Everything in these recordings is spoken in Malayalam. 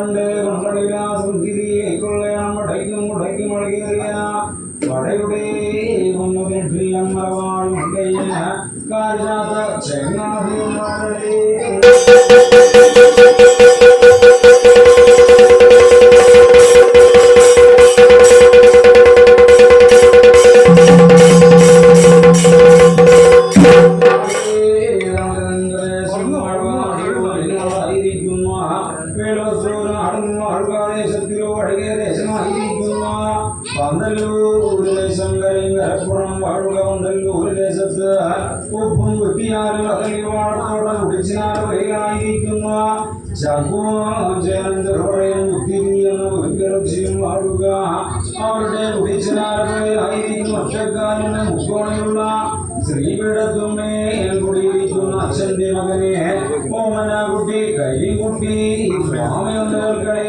കണ്ട് ചെയ്യുക അവരുടെ ഒറ്റക്കാലിന് മുക്കോണയുള്ള ശ്രീപീഠത്തുമേ കൂടിയിരിക്കുന്ന അച്ഛന്റെ മകനെ. ഓമന കുട്ടി കരിക്കുട്ടി സ്വാമി ഒന്നവർക്കളെ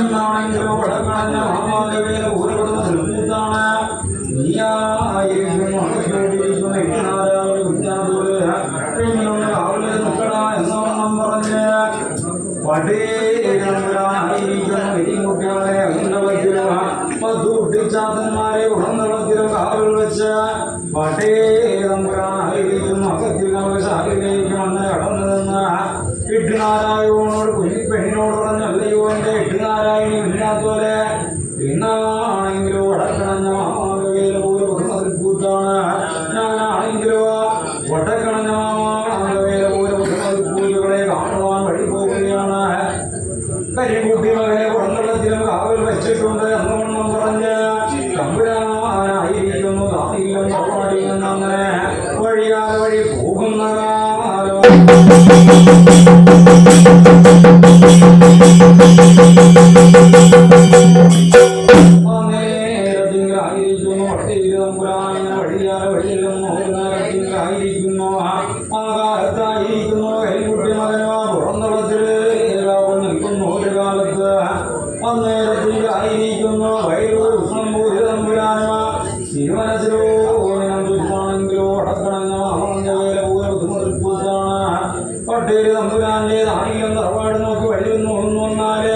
എന്നാണെങ്കിലും വടക്കണഞ്ഞ മഹാദേവയെ ഊരപ്പെടുന്ന നിർമ്മിത്താണ് നീയാ. കരിക്കുട്ടി മകനെ പുറന്തളത്തിലും കാവൽ വെച്ചിട്ടുണ്ട് എന്നോണം പറഞ്ഞ് തമ്പുരാനായിരിക്കുന്നു. താനില്ലെന്ന് പാടിയെന്ന് അങ്ങനെ വഴിയാൽ വഴി പോകുന്നതാലോ തറവാട് നോക്കി വഴി ഒന്ന് ഒന്ന് വന്നാൽ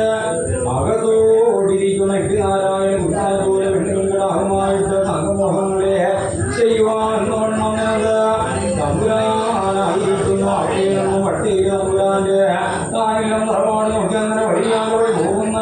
അകത്തോടിരിക്കുന്ന എട്ടിനാരായണ കുട്ടാനത്തോലെ പെണ്ണുങ്ങളാഹമായിട്ട് സംഘമോഹങ്ങളെ ചെയ്യുവാൻ വണ്ണത് തമ്പുരാനായിരിക്കുന്നു. അവിടെയൊന്നും വട്ടിയിൽ തമ്പുരാന്റെ താനെല്ലാം തറവാട് നോക്കി അങ്ങനെ വഴിയാൻ പോയി പോകുന്ന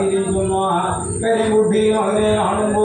நிற்குமா பெருங்குட்டி மதுரை ஆடும்போ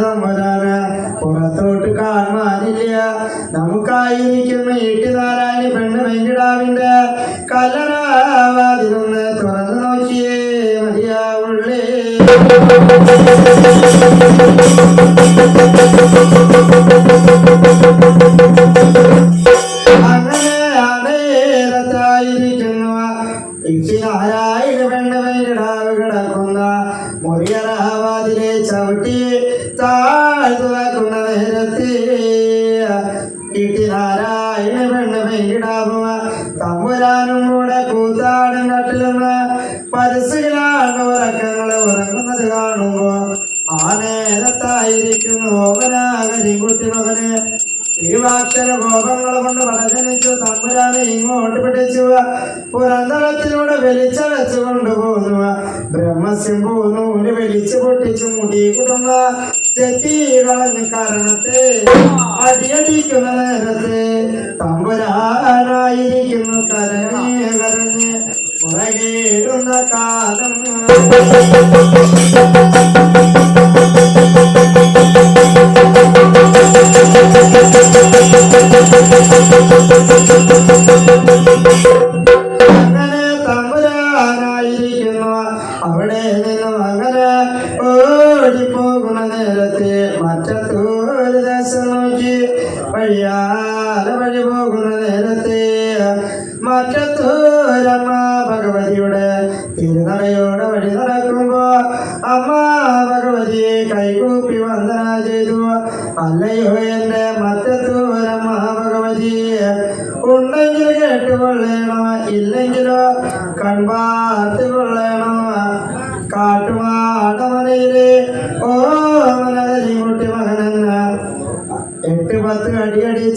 സമ്മതം പുറത്തോട്ട് കാണാനില്ല നമുക്കായിരിക്കുന്ന വീട്ടുകാരായ പെണ്ണ് വെങ്കിടാവിന്റെ കലറാവാതിരുന്ന് തുറന്നു നോക്കിയേ മതിയാവുള്ളേ ആ നേരത്തായിരിക്കുന്നു. ഓമനാകരിക്കുട്ടി മകനെ തിരുവാക്ഷര കോപങ്ങൾ കൊണ്ട് വളജനിച്ചു തമ്പുരാനെ ഇങ്ങോട്ട് പിടിച്ചു പുറന്തളത്തിലൂടെ വലിച്ചടച്ചു കൊണ്ടുപോകുന്നു ബ്രഹ്മസിംഹു നൂൽ വലിച്ചു പൊട്ടിച്ചു മുടി കുടുങ്ങ ചെത്തി കളഞ്ഞു കാരണത്തെ അടിയടിക്കുന്ന നേരത്തെ തമ്പുരാനായിരിക്കുന്നു കരഞ്ഞ് കരഞ്ഞ് പുറകേടുന്ന കാലം അവിടെ നിന്നും അങ്ങനെ ഓടിപ്പോകുന്ന നേരത്തെ മറ്റൊരു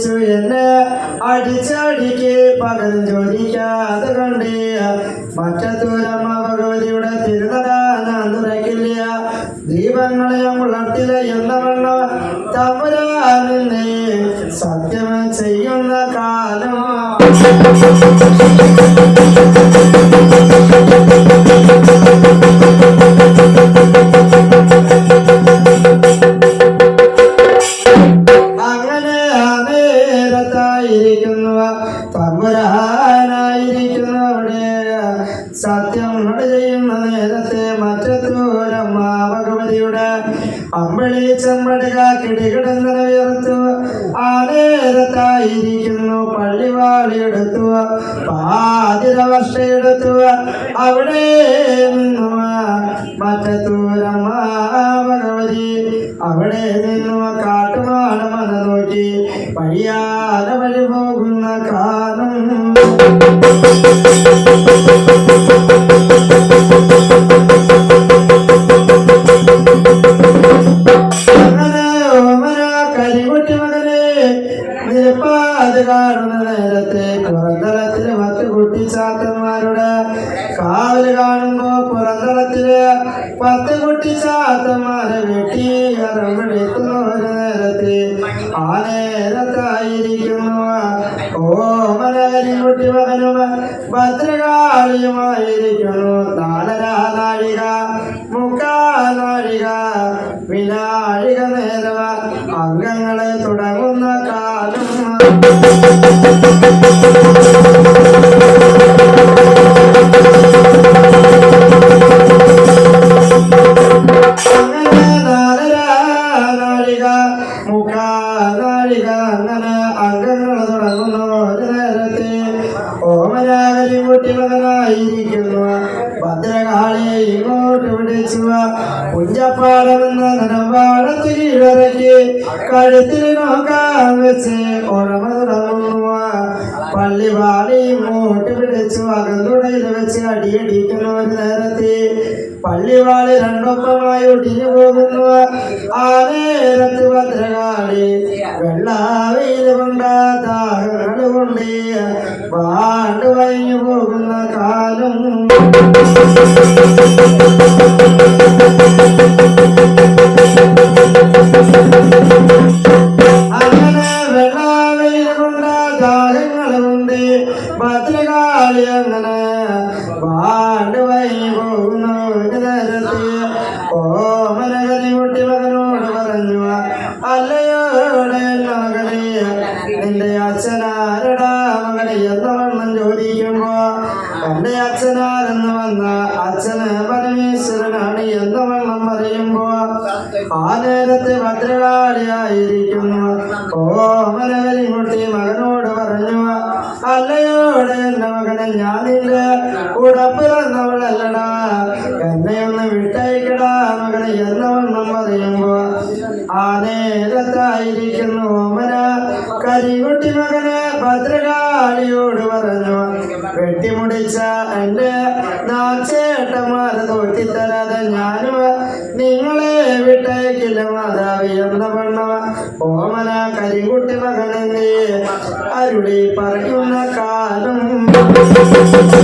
അടിച്ചു എന്നെ അടിച്ചടിക്ക് പകരം ചോദിക്കാതെ കണ്ടേ. മറ്റത്തൂരമ്മ ഭഗവതിയുടെ തിരുനട ഞാൻ തുറക്കില്ല ദീപങ്ങളെ ഉളർത്തില്ല എന്ന വണ്ണം തമ്പുരാനെ സത്യം ചെയ്യുന്ന കാലം ഭദ്രകാളിയുമായിരിക്കുന്നു നാലര പുഞ്ചപ്പാടമെന്ന നിലപാടത്ത് കീഴടക്കി കഴുത്തിൽ നോക്കാൻ വെച്ച് ഓർമ്മ തുടങ്ങുന്നു പള്ളിവാളി ഇങ്ങോട്ട് പിടിച്ചു അകന്തുടയിൽ വെച്ച് അടിയടിക്കുന്ന ഒരു നേരത്തെ പള്ളിവാളി രണ്ടൊപ്പമായി ഒടിഞ്ഞു പോകുന്നു ആ നേരത്ത് ഭദ്രകാളി വെള്ളാവയിൽ കൊണ്ട ദാഹങ്ങൾ കൊണ്ട് പാണ്ട് പോകുന്ന കാലം. അങ്ങനെ പാണ്ട് വൈഞ്ഞു പോകുന്ന ഒരു നേരത്തെ ഓമനകരി കുട്ടി മകനോട് പറഞ്ഞു അല്ലയോടെ മകനെ നിന്റെ അച്ഛനാരടാ മകനെ എന്ന ചോദിക്കുമ്പോ എന്റെ അച്ഛനാരെന്ന് വന്ന അച്ഛന് പരമേശ്വരനാണ് എന്ന വണ്ണം പറയുമ്പോ ആ നേരത്തെ ഭദ്രകാളിയായിരിക്കുന്നു. ഓമനകരി കുട്ടി തന്നെ ഞാൻ നിന്റെ കൂടെ പിറന്നവളല്ലടാ. എന്നെയൊന്ന് വിട്ടയക്കടാ മകളെ എന്നവണ്ണം ആ നേരത്തായിരിക്കുന്നു ഓമന. കരികുട്ടി മകനെ ഭദ്രകാളിയോട് വെട്ടിമുടിച്ച എന്റെ നാച്ചേട്ടന്മാരെ തോറ്റിത്തരാതെ നിങ്ങളെ വിട്ടയക്കില്ല മാതാവ് എന്ന ഓമന കരികുട്ടി മകനെന്നേ അരുളി പറയുന്ന കാലം Thank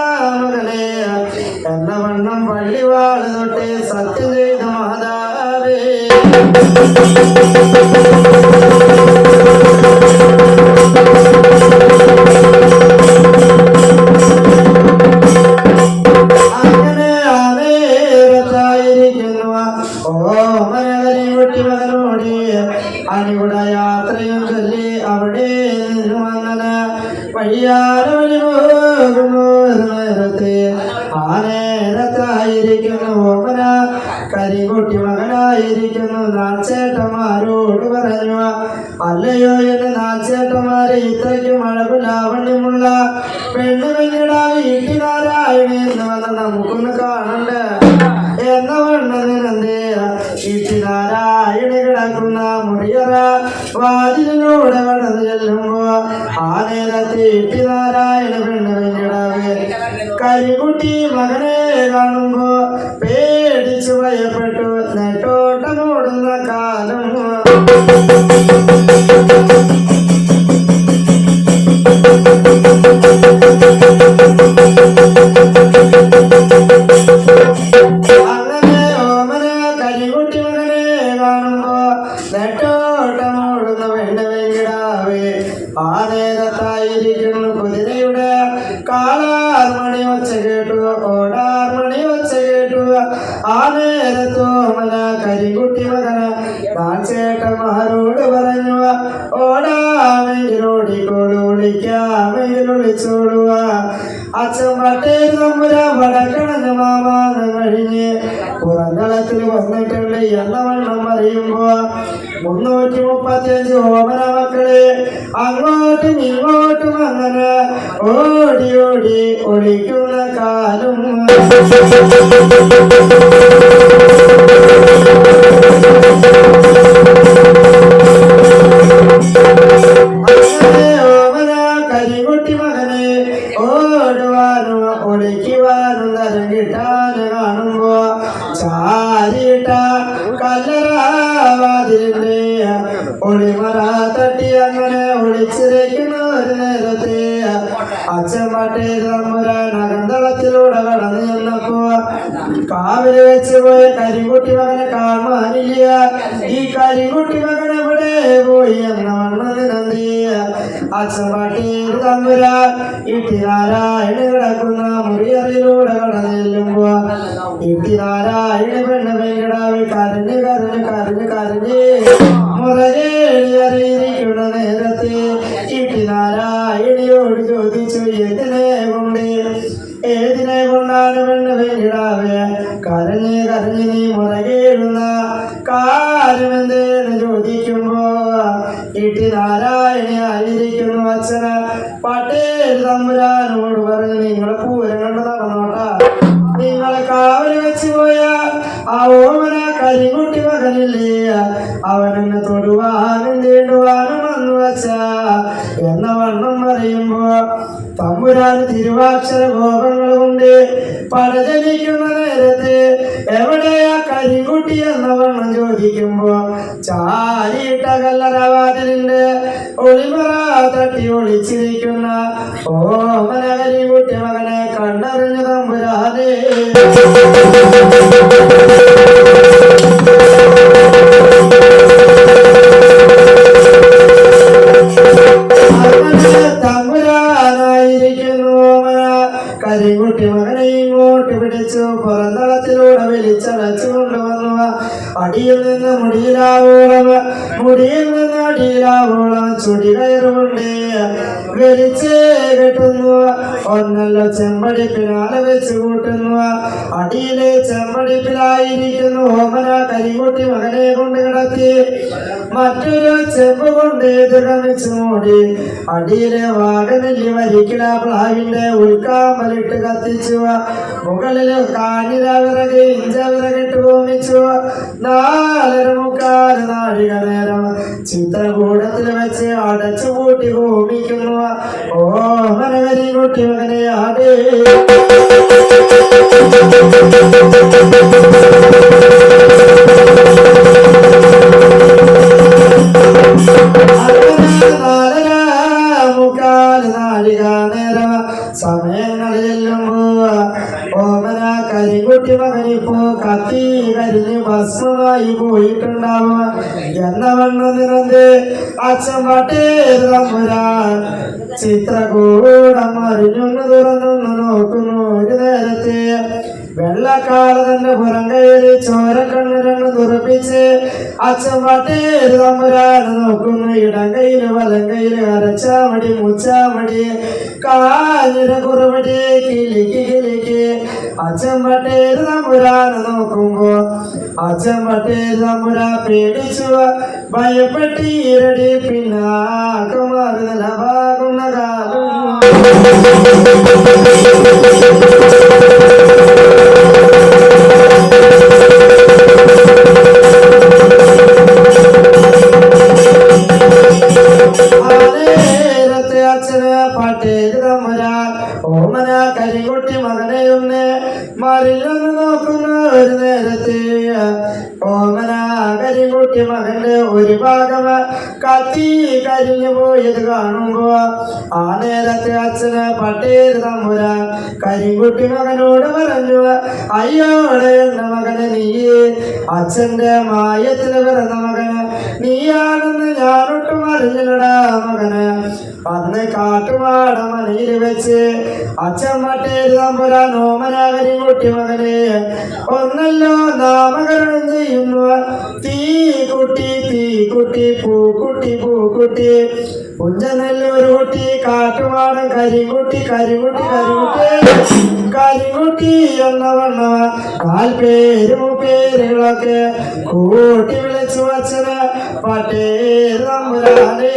ஆண்டானே என்ன வண்ணம் பள்ளி வாழ சத்து செய்த மாதாவே പിന്നീട് പിന്നീടാ വീട്ടിലാരായണെന്ന് വന്ന് നമുക്കൊന്ന് കാണണ്ട? എന്ന വണ്ണതിനെന്ത് വീട്ടിലാരായണ കിടക്കുന്ന മുറിയറ വാതിലിലൂടെ വടന്ന് ചെല്ലുമ്പോ ആ നേരത്തെ വീട്ടിലാരായണ പെണ്ണ് പിന്നിടാവ് കരികുട്ടി മകനെ കാണുമ്പോ പേടിച്ചു ഭയപ്പെട്ടു. നെട്ടോട്ടമോടുന്ന കാലം. മണി ഒച്ച കേട്ടു. ഓടാർമണി ഒച്ച കേട്ടു. ആ നേരത്തോമന കരികുട്ടി മകന താൻ ചേട്ടന്മാരോട് പറഞ്ഞു. ഓടാമെങ്കിൽ ഓടിക്കോളൂ വിളിക്കാമെങ്കിൽ വിളിച്ചോളുക. അച്ഛൻ പട്ടേ തമ്പുര വടക്കണഞ്ഞ മാമ വെള്ളത്തിൽ വന്നിട്ടുണ്ട്. എന്നവണ്ണം പറയുമ്പോ മുന്നൂറ്റി മുപ്പത്തി അഞ്ച് ഓമന മക്കളെ. അങ്ങോട്ടും ഇങ്ങോട്ടും അങ്ങനെ ഓടി ഓടി ഒളിക്കുന്ന കാലം. ഇട്ടി ചോദിച്ചു എന്തിനെ കൊണ്ട്? ഏതിനെ കൊണ്ടാണ് പെണ്ണ് വേണ്ടിടാവേ കരഞ്ഞ് കരഞ്ഞ് നീ മുറ പൊടിമറ തട്ടി ഓ മനകലി കുട്ടി മകനെ കണ്ടറിഞ്ഞ തമ്പുരാനേ. ചുടി കയറുമുണ്ട് വലിച്ചേ ഒന്നല്ല ചെമ്പടിപ്പിനാലെ വെച്ച് കൂട്ടുന്നു. അടിയിലെ ചെമ്പടിപ്പിലായിരിക്കുന്നു. ഓമന കരികുട്ടി മകനെ കൊണ്ട് കിടത്തി മറ്റൊരു ചെമ്പ് കൊണ്ട് എതിർമിച്ച് മൂടി അടിയിലെ വാഗനെല്ലി വരിക്കണ പ്ലാവിന്റെ ഉൾക്കാമലിട്ട് കത്തിച്ചു മുകളിൽ കാഞ്ഞിര വിറക് ഇഞ്ച വിറകിട്ട് ഭൂമിച്ചു നാലര മുക്കാൽ നാഴിക നേരം ചിത്രകൂടത്തിൽ വെച്ച് അടച്ചു കൂട്ടി ഹോമിക്കുന്നു ഓ മനകരി കുട്ടി മകനെ ആടേ. Thank മുക്കാൽ കരികുട്ടി മകനിപ്പോ കത്തി കരിഞ്ഞ് ഭസ്മമായി പോയിട്ടുണ്ടാവുക എന്ന വണ്ണം നിറந்து അച്ഛൻ പട്ടേതമ്പുരാ ചിത്രകൂടം അറിഞ്ഞൊന്ന് തുറന്നൊന്ന് നോക്കുന്നു ഒരു നേരത്തെ വെള്ളക്കാള തന്നെ പുറം കയറി ചോര കണ്ണുരങ്ങ് തുറപ്പിച്ച് അച്ഛൻ പട്ടേര് തമ്പുരാന് നോക്കുന്ന. ഇടം കയ്യിൽ വലം കയ്യിൽ അരച്ചാമടി മുച്ചാമടി കാലിര കുറവടി കിളിക്ക് കിളിക്ക്. അച്ഛൻ പട്ടേര് തമ്പുരാന് നോക്കുമ്പോ അച്ഛൻ പട്ടേര് തമ്പുരാ പേടിച്ചു. ഭയപ്പെട്ടിരടി പിന്നാക്കമാറി ഭാഗുന്ന കാലം. തീ കുട്ടി പൂക്കുട്ടി പൂക്കുട്ടി. പുഞ്ചനെല്ലൊരു കുട്ടി കാട്ടുവാടൻ കരിങ്കുട്ടി കരിങ്കുട്ടി കരിങ്കുട്ടി. കരിങ്കുട്ടി എന്ന വണ്ണ കാൽപേരും പേരുകളൊക്കെ കൂട്ടി വിളിച്ചു വച്ചത് പട്ടേ തമ്പുരാനേ.